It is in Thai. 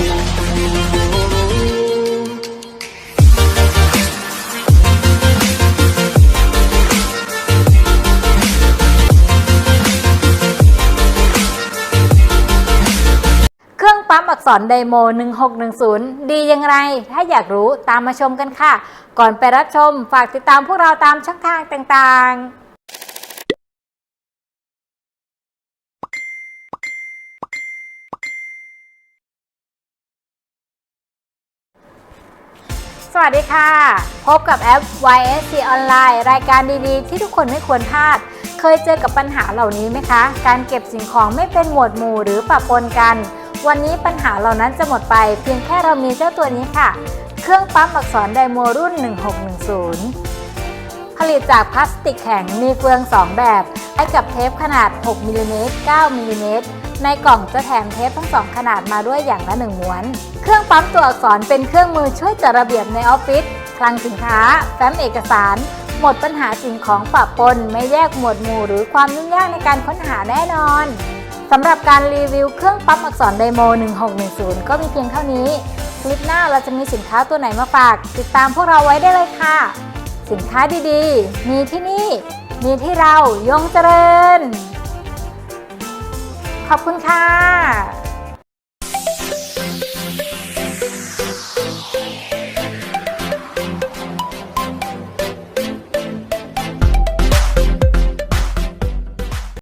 เครื่องปั๊มอักษรไดโม 1610 ดีย่างไรถ้าอยากรู้ตามมาชมกันค่ะ ก่อนไปรับชม ฝากติดตามพวกเราตามช่องทางต่างๆ สวัสดีค่ะ พบกับแอป YSC ออนไลน์รายการดีๆ ที่ทุกคนไม่ควรพลาด เคยเจอกับปัญหาเหล่านี้ไหมคะ การเก็บสิ่งของไม่เป็นหมวดหมู่หรือปะปนกัน วันนี้ปัญหาเหล่านั้นจะหมดไป เพียงแค่เรามีเจ้าตัวนี้ค่ะ เครื่องปั๊มอักษรไดโมรุ่น 1610 ผลิตจากพลาสติกแข็งมีเฟือง 2 แบบให้กับเทปขนาด 6มิลลิเมตร9มิลลิเมตรในกล่องจะแถมเทปทั้งสองขนาดมาด้วยอย่างละหนึ่งม้วน เครื่องปั๊มตัวอักษรเป็นเครื่องมือช่วยจัดระเบียบในออฟฟิศ คลังสินค้า แฟ้มเอกสาร หมดปัญหาสิ่งของปะปน ไม่แยกหมวดหมู่หรือความยุ่งยากในการค้นหาแน่นอน สำหรับการรีวิวเครื่องปั๊มอักษรไดโม 1610 ก็มีเพียงเท่านี้ คลิปหน้าเราจะมีสินค้าตัวไหนมาฝาก ติดตามพวกเราไว้ได้เลยค่ะ สินค้าดีๆ มีที่นี่ มีที่เรายงเจริญ ขอบคุณค่ะ